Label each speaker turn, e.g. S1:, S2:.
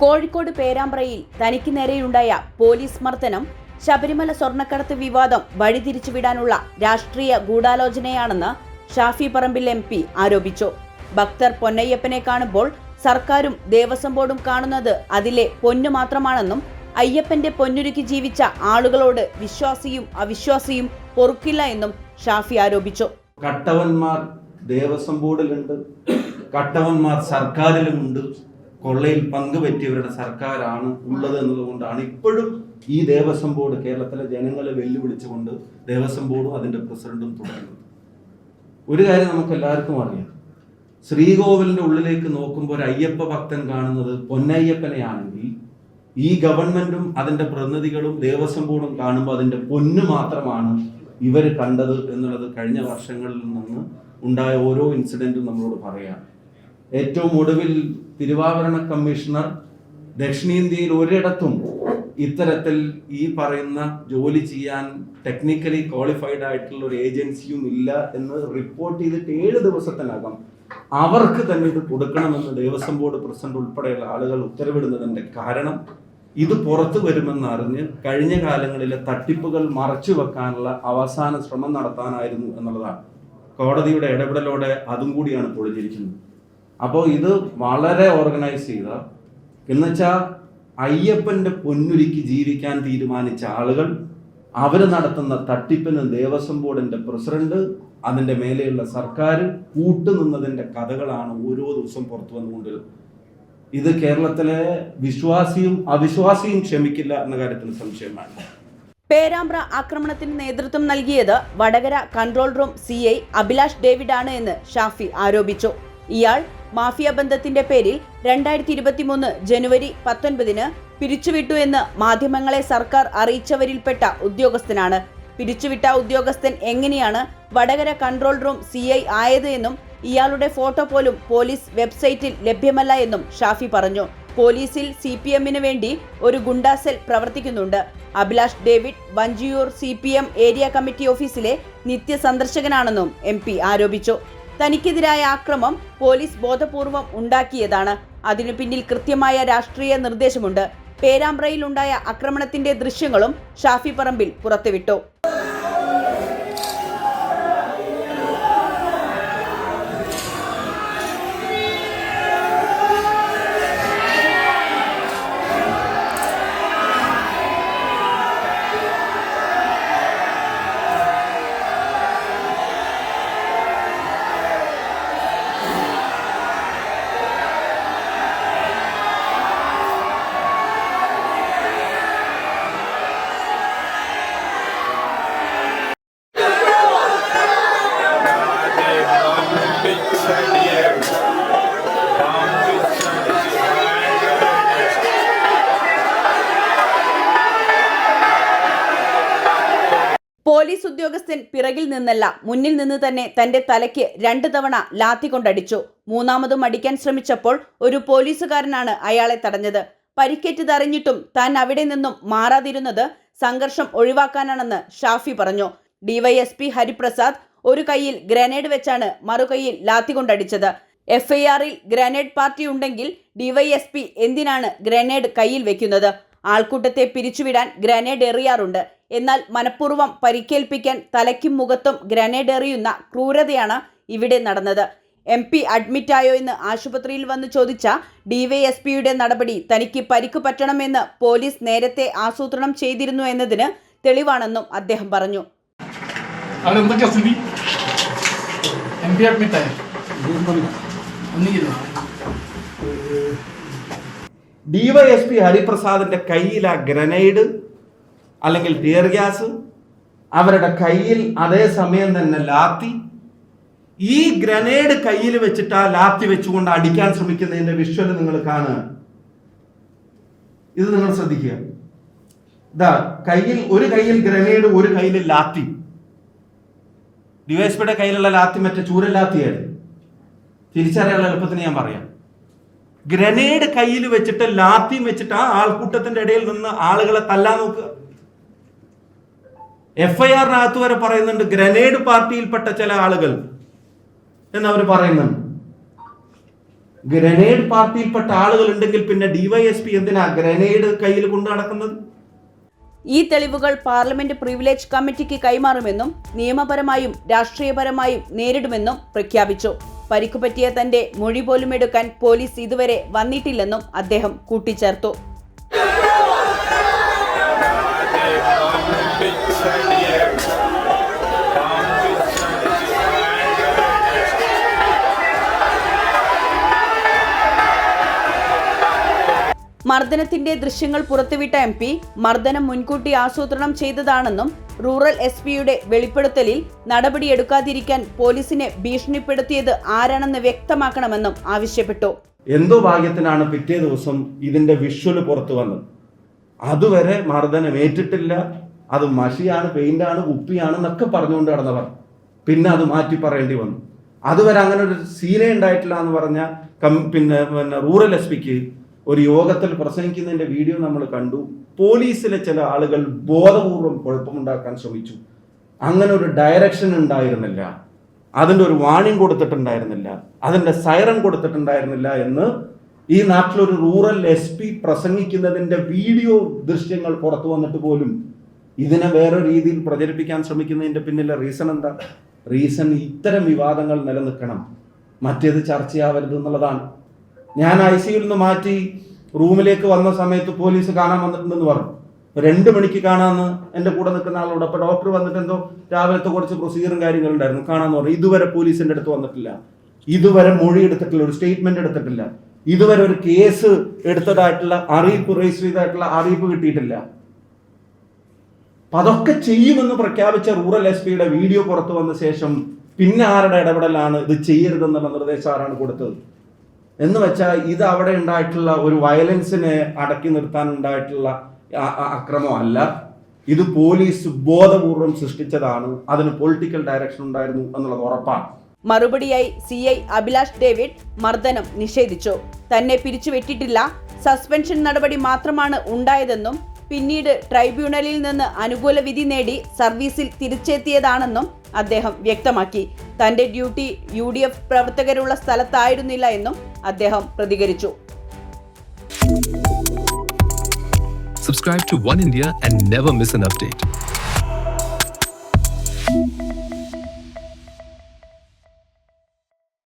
S1: കോഴിക്കോട് പേരാമ്പ്രയിൽ തനിക്ക് നേരെയുണ്ടായ പോലീസ് മർദ്ദനം ശബരിമല സ്വർണക്കടത്ത് വിവാദം വഴിതിരിച്ചുവിടാനുള്ള രാഷ്ട്രീയ ഗൂഢാലോചനയാണെന്ന് ഷാഫി പറമ്പിൽ എം പി ആരോപിച്ചു. ഭക്തർ പൊന്നയ്യപ്പനെ കാണുമ്പോൾ സർക്കാരും ദേവസ്വം ബോർഡും കാണുന്നത് അതിലെ പൊന്നു മാത്രമാണെന്നും അയ്യപ്പന്റെ പൊന്നുരുക്കി ജീവിച്ച ആളുകളോട് വിശ്വാസിയും അവിശ്വാസിയും പൊറുക്കില്ല എന്നും ഷാഫി ആരോപിച്ചു.
S2: കട്ടവന്മാർ ദേവസ്വം ബോർഡിലുണ്ട് കട്ടവന്മാർ സർക്കാരിലുമുണ്ട്. കൊള്ളയിൽ പങ്കുപറ്റിയവരുടെ സർക്കാരാണ് ഉള്ളത് എന്നതുകൊണ്ടാണ് ഇപ്പോഴും ഈ ദേവസ്വം ബോർഡ് കേരളത്തിലെ ജനങ്ങളെ വെല്ലുവിളിച്ചുകൊണ്ട് ദേവസ്വം ബോർഡും അതിന്റെ പ്രസിഡന്റും തുടരുന്നത്. ഒരു കാര്യം നമുക്ക് എല്ലാവർക്കും അറിയാം. ശ്രീകോവിലിന്റെ ഉള്ളിലേക്ക് നോക്കുമ്പോൾ ഒരു അയ്യപ്പ ഭക്തൻ കാണുന്നത് പൊന്നയ്യപ്പനെയാണെങ്കിൽ ഈ ഗവൺമെന്റും അതിന്റെ പ്രതിനിധികളും ദേവസ്വം ബോർഡും കാണുമ്പോൾ അതിന്റെ പൊന്ന് മാത്രമാണ് ഇവർ കണ്ടത് എന്നുള്ളത് കഴിഞ്ഞ വർഷങ്ങളിൽ നിന്ന് ഉണ്ടായ ഓരോ ഇൻസിഡന്റും നമ്മളോട് പറയാം ഏറ്റവും ഒടുവിൽ തിരുവാഭരണ കമ്മീഷണർ ദക്ഷിണേന്ത്യയിൽ ഒരിടത്തും ഇത്തരത്തിൽ ഈ പറയുന്ന ജോലി ചെയ്യാൻ ടെക്നിക്കലി ക്വാളിഫൈഡ് ആയിട്ടുള്ള ഒരു ഏജൻസിയും ഇല്ല എന്ന് റിപ്പോർട്ട് ചെയ്തിട്ട് ഏഴ് ദിവസത്തിനകം അവർക്ക് തന്നെ ഇത് കൊടുക്കണമെന്ന് ദേവസ്വം ബോർഡ് പ്രസിഡന്റ് ഉൾപ്പെടെയുള്ള ആളുകൾ ഉത്തരവിടുന്നതിന്റെ കാരണം ഇത് പുറത്തു വരുമെന്ന് അറിഞ്ഞ് കഴിഞ്ഞ കാലങ്ങളിലെ തട്ടിപ്പുകൾ മറച്ചു വെക്കാനുള്ള അവസാന ശ്രമം നടത്താനായിരുന്നു എന്നുള്ളതാണ്. കോടതിയുടെ ഇടപെടലോടെ അതും കൂടിയാണ് പൊളിഞ്ഞിരിക്കുന്നത്. അപ്പോൾ ഇത് വളരെ ഓർഗനൈസ് ചെയ്ത എന്നുവെച്ചാൽ അയ്യപ്പന്റെ പൊന്നുരുക്കി ജീവിക്കാൻ തീരുമാനിച്ച ആളുകൾ അവർ നടത്തുന്ന തട്ടിപ്പിന് ദേവസ്വം ബോർഡിന്റെ പ്രസിഡന്റ് അതിന്റെ മേലെയുള്ള സർക്കാർ കൂട്ടുനിന്നതിന്റെ കഥകളാണ് ഓരോ ദിവസം പുറത്തു വന്നുകൊണ്ടിരുന്നത് ഇത് കേരളത്തിലെ വിശ്വാസിയും അവിശ്വാസിയും ക്ഷമിക്കില്ല എന്ന കാര്യത്തിൽ സംശയമാണ്.
S1: പേരാമ്പ്ര ആക്രമണത്തിന് നേതൃത്വം നൽകിയത് Vadakara control room C I Abhilash David ആണ് എന്ന് ഷാഫി ആരോപിച്ചു. ഇയാൾ മാഫിയ ബന്ധത്തിന്റെ പേരിൽ രണ്ടായിരത്തി ഇരുപത്തിമൂന്ന് ജനുവരി പത്തൊൻപതിന് പിരിച്ചുവിട്ടു എന്ന് മാധ്യമങ്ങളെ സർക്കാർ അറിയിച്ചവരിൽപ്പെട്ട ഉദ്യോഗസ്ഥനാണ്. പിരിച്ചുവിട്ട ഉദ്യോഗസ്ഥൻ എങ്ങനെയാണ് Vadakara control room C I ആയത് എന്നും ഇയാളുടെ ഫോട്ടോ പോലും പോലീസ് വെബ്സൈറ്റിൽ ലഭ്യമല്ല എന്നും ഷാഫി പറഞ്ഞു. പോലീസിൽ സി പി എമ്മിന് വേണ്ടി ഒരു ഗുണ്ടാസെൽ പ്രവർത്തിക്കുന്നുണ്ട്. Abhilash David Vanchiyoor C P M area committee ഓഫീസിലെ നിത്യ സന്ദർശകനാണെന്നും എം പി ആരോപിച്ചു. തനിക്കെതിരായ ആക്രമം പോലീസ് ബോധപൂർവം ഉണ്ടാക്കിയതാണ്. അതിനു പിന്നിൽ കൃത്യമായ രാഷ്ട്രീയ നിർദ്ദേശമുണ്ട്. പേരാമ്പ്രയിലുണ്ടായ ആക്രമണത്തിന്റെ ദൃശ്യങ്ങളും ഷാഫി പറമ്പിൽ പുറത്തുവിട്ടു. പോലീസ് ഉദ്യോഗസ്ഥൻ പിറകിൽ നിന്നല്ല മുന്നിൽ നിന്ന് തന്നെ തന്റെ തലയ്ക്ക് രണ്ട് തവണ ലാത്തി കൊണ്ടടിച്ചു. മൂന്നാമതും അടിക്കാൻ ശ്രമിച്ചപ്പോൾ ഒരു പോലീസുകാരനാണ് അയാളെ തടഞ്ഞത്. പരിക്കേറ്റതറിഞ്ഞിട്ടും താൻ അവിടെ നിന്നും മാറാതിരുന്നത് സംഘർഷം ഒഴിവാക്കാനാണെന്ന് ഷാഫി പറഞ്ഞു. ഡിവൈഎസ്പി ഹരിപ്രസാദ് ഒരു കൈയിൽ ഗ്രനേഡ് വെച്ചാണ് മറുകൈയിൽ ലാത്തി കൊണ്ടടിച്ചത്. എഫ്ഐആറിൽ ഗ്രനേഡ് പാർട്ടി ഉണ്ടെങ്കിൽ ഡിവൈഎസ്പി എന്തിനാണ് ഗ്രനേഡ് കയ്യിൽ വെക്കുന്നത്? ആൾക്കൂട്ടത്തെ പിരിച്ചുവിടാൻ ഗ്രനേഡ് എറിയാറുണ്ട്. എന്നാൽ മനഃപൂർവം പരിക്കേൽപ്പിക്കാൻ തലയ്ക്കും മുഖത്തും ഗ്രനേഡ് എറിയുന്ന ക്രൂരതയാണ് ഇവിടെ നടന്നത്. എം പി അഡ്മിറ്റായോ എന്ന് ആശുപത്രിയിൽ വന്ന് ചോദിച്ച ഡിവൈഎസ്പിയുടെ നടപടി തനിക്ക് പരിക്ക് പറ്റണമെന്ന് പോലീസ് നേരത്തെ ആസൂത്രണം ചെയ്തിരുന്നു എന്നതിന് തെളിവാണെന്നും അദ്ദേഹം പറഞ്ഞു.
S3: അവിടെ എന്തൊക്കെയാ സ്ഥിതി എം പി അഡ്മിറ്റായ ഒന്നുകില്ല
S2: ഡിവൈഎസ്പി ഹരിപ്രസാദിന്റെ കയ്യിൽ ആ ഗ്രനേഡ് അല്ലെങ്കിൽ ടിയർ ഗ്യാസ്. അവരുടെ കയ്യിൽ അതേ സമയം തന്നെ ലാത്തി. ഈ ഗ്രനേഡ് കയ്യിൽ വെച്ചിട്ട് ആ ലാത്തി വെച്ചുകൊണ്ട് അടിക്കാൻ ശ്രമിക്കുന്നതിന്റെ വിഷ്വൽ നിങ്ങൾ കാണുക. ഇത് നിങ്ങൾ ശ്രദ്ധിക്കുക. ഇതാ കയ്യിൽ ഒരു കയ്യിൽ ഗ്രനേഡ് ഒരു കയ്യിൽ ലാത്തി. ഡിവൈഎസ്പിയുടെ കയ്യിലുള്ള ലാത്തി മറ്റേ ചൂരൻ ലാത്തിയായിരുന്നു. തിരിച്ചറിയാനുള്ള എളുപ്പത്തിന് ഞാൻ പറയാം. ഗ്രനേഡ് കയ്യിൽ വെച്ചിട്ട് ലാത്തി വെച്ചിട്ട് ആ ആൾക്കൂട്ടത്തിന്റെ ഇടയിൽ നിന്ന് ആളുകളെ തല്ലാൻ നോക്കുക. എഫ് ഐ ആറിനകത്ത് വരെ പറയുന്നുണ്ട് ഗ്രനേഡ് പാർട്ടിയിൽപ്പെട്ട ചില ആളുകൾ എന്ന് അവർ പറയുന്നുണ്ട്. ഗ്രനേഡ് പാർട്ടിയിൽപ്പെട്ട ആളുകൾ ഉണ്ടെങ്കിൽ പിന്നെ ഡിവൈഎസ്പി എന്തിനാ ഗ്രനേഡ് കയ്യിൽ കൊണ്ടു നടക്കുന്നത്?
S1: ഈ തെളിവുകൾ പാർലമെന്റ് പ്രിവിലേജ് കമ്മിറ്റിക്ക് കൈമാറുമെന്നും നിയമപരമായും രാഷ്ട്രീയപരമായും നേരിടുമെന്നും പ്രഖ്യാപിച്ചു. പരിക്കുപറ്റിയ തന്റെ മൊഴി പോലും എടുക്കാൻ പോലീസ് ഇതുവരെ വന്നിട്ടില്ലെന്നും അദ്ദേഹം കൂട്ടിച്ചേർത്തു. മർദ്ദനത്തിന്റെ ദൃശ്യങ്ങൾ പുറത്തുവിട്ട എം പി മർദ്ദനം മുൻകൂട്ടി ആസൂത്രണം ചെയ്തതാണെന്നും റൂറൽ എസ് പിയുടെ വെളിപ്പെടുത്തലിൽ നടപടിയെടുക്കാതിരിക്കാൻ പോലീസിനെ ഭീഷണിപ്പെടുത്തിയത് ആരാണെന്ന് വ്യക്തമാക്കണമെന്നും ആവശ്യപ്പെട്ടു.
S2: എന്തോ ഭാഗ്യത്തിനാണ് പിറ്റേ ദിവസം ഇതിന്റെ വിഷ്വൽ പുറത്തു വന്നത്. അതുവരെ മർദ്ദനം ഏറ്റിട്ടില്ല. അത് മഷിയാണ് പെയിന്റാണ് കുപ്പിയാണ് എന്നൊക്കെ പറഞ്ഞുകൊണ്ട് കടന്നവർ പിന്നെ അത് മാറ്റി പറയേണ്ടി വന്നു. അതുവരെ അങ്ങനെ ഒരു സീനേ ഉണ്ടായിട്ടില്ല എന്ന് പറഞ്ഞ കം പിന്നെ പിന്നെ റൂറൽ എസ് പിക്ക് ഒരു യോഗത്തിൽ പ്രസംഗിക്കുന്നതിന്റെ വീഡിയോ നമ്മൾ കണ്ടു. പോലീസിലെ ചില ആളുകൾ ബോധപൂർവം കുഴപ്പമുണ്ടാക്കാൻ ശ്രമിച്ചു. അങ്ങനെ ഒരു ഡയറക്ഷൻ ഉണ്ടായിരുന്നില്ല. അതിന്റെ ഒരു വാണിംഗ് കൊടുത്തിട്ടുണ്ടായിരുന്നില്ല. അതിന്റെ സൈറൺ കൊടുത്തിട്ടുണ്ടായിരുന്നില്ല എന്ന് ഈ നാട്ടിലൊരു റൂറൽ എസ് പി പ്രസംഗിക്കുന്നതിന്റെ വീഡിയോ ദൃശ്യങ്ങൾ പുറത്തു വന്നിട്ട് പോലും ഇതിനെ വേറെ രീതിയിൽ പ്രചരിപ്പിക്കാൻ ശ്രമിക്കുന്നതിന്റെ പിന്നിലെ റീസൺ എന്താ? റീസൺ ഇത്തരം വിവാദങ്ങൾ നിലനിൽക്കണം. മറ്റേത് ചർച്ചയാവരുത് എന്നുള്ളതാണ്. ഞാൻ ഐ സിയിൽ നിന്ന് മാറ്റി റൂമിലേക്ക് വന്ന സമയത്ത് പോലീസ് കാണാൻ വന്നിട്ടുണ്ടെന്ന് പറഞ്ഞു. രണ്ട് മണിക്ക് കാണാമെന്ന് എന്റെ കൂടെ നിൽക്കുന്ന ആളോട് അപ്പോൾ ഡോക്ടർ വന്നിട്ട് എന്തോ രാവിലത്തെ കുറച്ച് പ്രൊസീജിയറും കാര്യങ്ങളും ഉണ്ടായിരുന്നു. കാണാമെന്ന് പറഞ്ഞു. ഇതുവരെ പോലീസിന്റെ അടുത്ത് വന്നിട്ടില്ല. ഇതുവരെ മൊഴി എടുത്തിട്ടില്ല. ഒരു സ്റ്റേറ്റ്മെന്റ് എടുത്തിട്ടില്ല. ഇതുവരെ ഒരു കേസ് എടുത്തതായിട്ടുള്ള അറിയിപ്പ് രജിസ്റ്റർ ചെയ്തതായിട്ടുള്ള അറിയിപ്പ് കിട്ടിയിട്ടില്ല. അതൊക്കെ ചെയ്യുമെന്ന് പ്രഖ്യാപിച്ച റൂറൽ എസ് പിയുടെ വീഡിയോ പുറത്തു വന്ന ശേഷം പിന്നെ ആരുടെ ഇടപെടലാണ് ഇത് ചെയ്യരുതെന്നുള്ള നിർദ്ദേശം ആരാണ് കൊടുത്തത്? എന്ന് വെച്ചാൽ ഇത് അവിടെ ഉണ്ടായിട്ടുള്ള ഒരു വയലൻസിനെ അടക്കി നിർത്താൻ ഉണ്ടായിട്ടുള്ള അക്രമമല്ല. ഇത് പോലീസ് ബോധപൂർവം സൃഷ്ടിച്ചതാണ്. അതിന് പൊളിറ്റിക്കൽ ഡയറക്ഷൻ ഉണ്ടായിരുന്നു എന്നുള്ളത് ഉറപ്പാണ്.
S1: മറുപടിയായി സി ഐ അഭിലാഷ് ഡേവിഡ് മർദ്ദനം നിഷേധിച്ചു. തന്നെ പിരിച്ചു പിരിച്ചുവിട്ടിട്ടില്ല. സസ്പെൻഷൻ നടപടി മാത്രമാണ് ഉണ്ടായതെന്നും പിന്നീട് ട്രൈബ്യൂണലിൽ നിന്ന് അനുകൂല വിധി നേടി സർവീസിൽ തിരിച്ചെത്തിയതാണെന്നും അദ്ദേഹം വ്യക്തമാക്കി തന്റെ ഡ്യൂട്ടി യു ഡി എഫ് പ്രവർത്തകരുള്ള സ്ഥലത്തായിരുന്നില്ല എന്നും അദ്ദേഹം പ്രതികരിച്ചു
S4: Subscribe to One India and never miss an update.